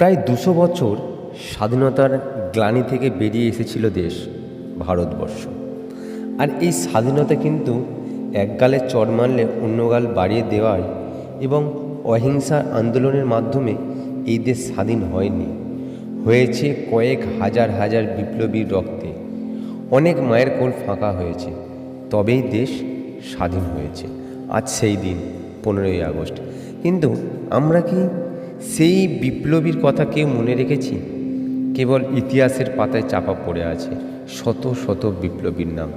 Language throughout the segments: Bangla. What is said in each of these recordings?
প্রায় দুশো বছর স্বাধীনতার গ্লানি থেকে বেরিয়ে এসেছিল দেশ, ভারতবর্ষ। আর এই স্বাধীনতা কিন্তু এক গালে চড় মারলে অন্য গাল বাড়িয়ে দেওয়ায় এবং অহিংসার আন্দোলনের মাধ্যমে এই দেশ স্বাধীন হয়নি। হয়েছে কয়েক হাজার হাজার বিপ্লবীর রক্তে। অনেক মায়ের কোল ফাঁকা হয়েছে। তবেই দেশ স্বাধীন হয়েছে। আজ সেই দিন, পনেরোই আগস্ট। কিন্তু আমরা কি সেই বিপ্লবীর কথা কেউ মনে রেখেছি? কেবল ইতিহাসের পাতায় চাপা পড়ে আছে শত শত বিপ্লবীর নাম।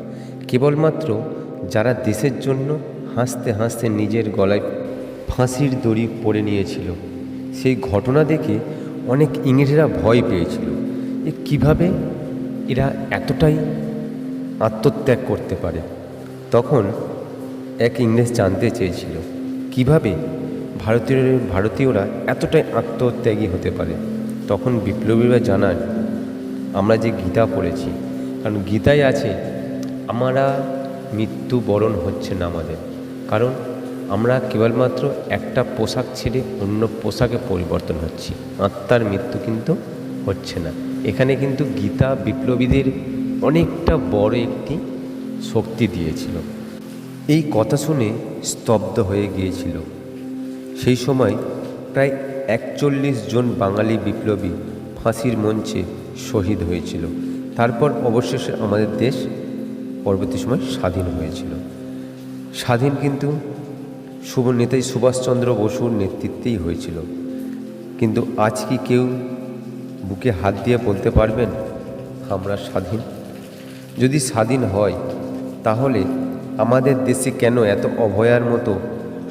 কেবলমাত্র যারা দেশের জন্য হাসতে হাসতে নিজের গলায় ফাঁসির দড়ি পড়ে নিয়েছিল। সেই ঘটনা দেখে অনেক ইংরেজরা ভয় পেয়েছিল। যে কীভাবে এরা এতটাই আত্মত্যাগ করতে পারে? তখন এক ইংরেজ জানতে চেয়েছিল, কীভাবে ভারতীয়, ভারতীয়রা এতটাই আত্মত্যাগী হতে পারে। তখন বিপ্লবীরা জানান, আমরা যে গীতা পড়েছি, কারণ গীতায় আছে, আমরা মৃত্যু বরণ হচ্ছে না আমাদের। কারণ আমরা কেবলমাত্র একটা পোশাক ছেড়ে অন্য পোশাকে পরিবর্তন হচ্ছি। আত্মার মৃত্যু কিন্তু হচ্ছে না। এখানে কিন্তু গীতা বিপ্লবীদের অনেকটা বড় একটি শক্তি দিয়েছিল। এই কথা শুনে স্তব্ধ হয়ে গিয়েছিল সেই সময় প্রায় একচল্লিশ জন বাঙালি বিপ্লবী ফাঁসির মঞ্চে শহীদ হয়েছিল। তারপর অবশেষে আমাদের দেশ পরবর্তী সময় স্বাধীন হয়েছিল। স্বাধীন কিন্তু শুভ নেতাই সুভাষচন্দ্র বসুর নেতৃত্বেই হয়েছিল। কিন্তু আজ কি কেউ বুকে হাত দিয়ে বলতে পারবেন, আমরা স্বাধীন? যদি স্বাধীন হয়, তাহলে আমাদের দেশে কেন এত অভয়ার মতো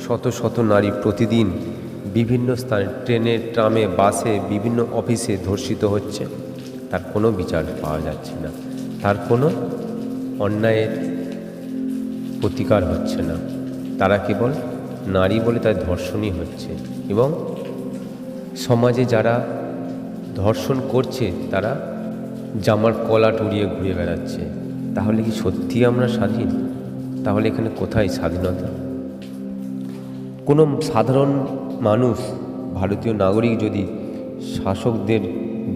শত শত নারী প্রতিদিন বিভিন্ন স্থানে, ট্রেনে, ট্রামে, বাসে, বিভিন্ন অফিসে ধর্ষিত হচ্ছে। তার কোনো বিচার পাওয়া যাচ্ছে না। তার কোনো অন্যায়ের প্রতিকার হচ্ছে না। তারা কেবল নারী বলে তার ধর্ষণই হচ্ছে এবং সমাজে যারা ধর্ষণ করছে, তারা জামার কলা উড়িয়ে ঘুরে বেড়াচ্ছে। তাহলে কি সত্যি আমরা স্বাধীন? তাহলে এখানে কোথায় স্বাধীনতা? কোনো সাধারণ মানুষ, ভারতীয় নাগরিক যদি শাসকদের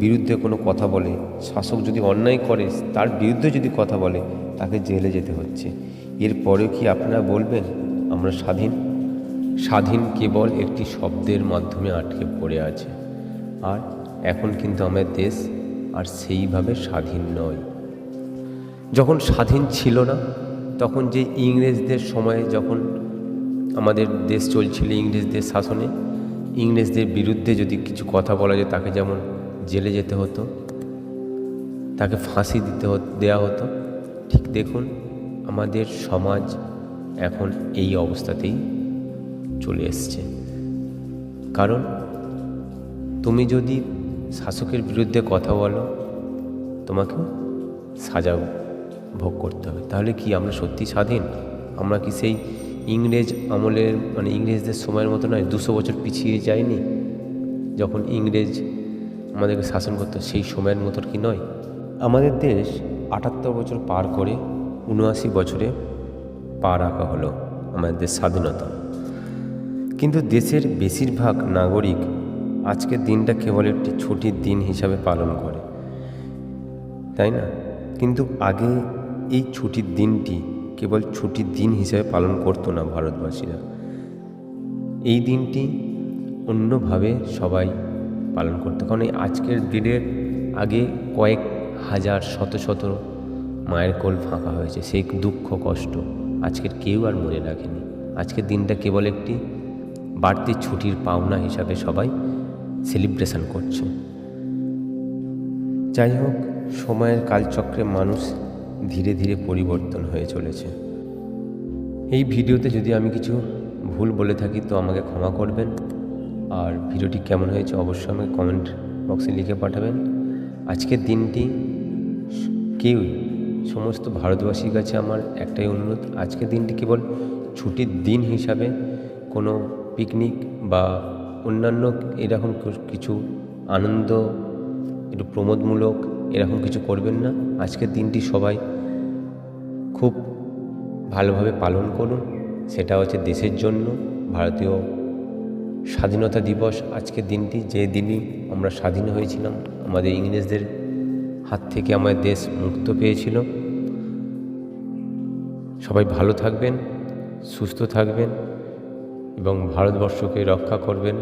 বিরুদ্ধে কোনো কথা বলে, শাসক যদি অন্যায় করে, তার বিরুদ্ধে যদি কথা বলে, তাকে জেলে যেতে হচ্ছে। এরপরেও কি আপনারা বলবেন, আমরা স্বাধীন? স্বাধীন কেবল একটি শব্দের মাধ্যমে আটকে পড়ে আছে। আর এখন কিন্তু আমাদের দেশ আর সেইভাবে স্বাধীন নয়। যখন স্বাধীন ছিল না, তখন যে ইংরেজদের সময়ে যখন আমাদের দেশ চলছিল ইংরেজদের শাসনে। ইংরেজদের বিরুদ্ধে যদি কিছু কথা বলা যায়, তাকে যেমন জেলে যেতে হতো, তাকে ফাঁসি দিতে দেওয়া হতো, ঠিক দেখুন আমাদের সমাজ এখন এই অবস্থাতেই চলে এসছে। কারণ তুমি যদি শাসকের বিরুদ্ধে কথা বলো তোমাকে সাজা ভোগ করতে হবে। তাহলে কি আমরা সত্যি স্বাধীন? আমরা কি সেই ইংরেজ আমলের মানে ইংরেজদের সময়ের মতো নয়, দুশো বছর পিছিয়ে যায়নি। যখন ইংরেজ আমাদেরকে শাসন করতো, সেই সময়ের মতো কি নয়। আমাদের দেশ আটাত্তর বছর পার করে উনআশি বছরে পা রাখা হলো আমাদের দেশ স্বাধীনতা। কিন্তু দেশের বেশিরভাগ নাগরিক আজকের দিনটা কেবল একটি ছুটির দিন হিসাবে পালন করে। তাই না? কিন্তু আগে এই ছুটির দিনটি কেবল ছুটির দিন হিসেবে পালন করতো না ভারতবাসীরা। এই দিনটি অন্যভাবে সবাই পালন করতো। কারণ এই আজকের দিনের আগে কয়েক হাজার শত শত মায়ের কোল ফাঁকা হয়েছে। সেই দুঃখ, কষ্ট আজকের কেউ আর মনে রাখেনি। আজকের দিনটা কেবল একটি বাড়তি ছুটির পাওনা হিসাবে সবাই সেলিব্রেশন করছে। যাই হোক, সময়ের কালচক্রে মানুষ ধীরে ধীরে পরিবর্তন হয়ে চলেছে। এই ভিডিওতে যদি আমি কিছু ভুল বলে থাকি, তো আমাকে ক্ষমা করবেন। আর ভিডিওটি কেমন হয়েছে অবশ্যই আমাকে কমেন্ট বক্সে লিখে পাঠাবেন। আজকের দিনটি কেউই সমস্ত ভারতবাসীর কাছে আমার একটাই অনুরোধ, আজকের দিনটি কেবল ছুটির দিন হিসাবে কোনো পিকনিক বা অন্যান্য এরকম কিছু আনন্দ, একটু প্রমোদমূলক এরকম কিছু করবেন না। আজকের দিনটি সবাই খুব ভালোভাবে পালন করুন। সেটা হচ্ছে দেশের জন্য। ভারতীয় স্বাধীনতা দিবস আজকের দিনটি। যে দিনই আমরা স্বাধীন হয়েছিলাম, আমাদের ইংরেজদের হাত থেকে আমাদের দেশ মুক্ত পেয়েছিল। সবাই ভালো থাকবেন, সুস্থ থাকবেন এবং ভারতবর্ষকে রক্ষা করবেন।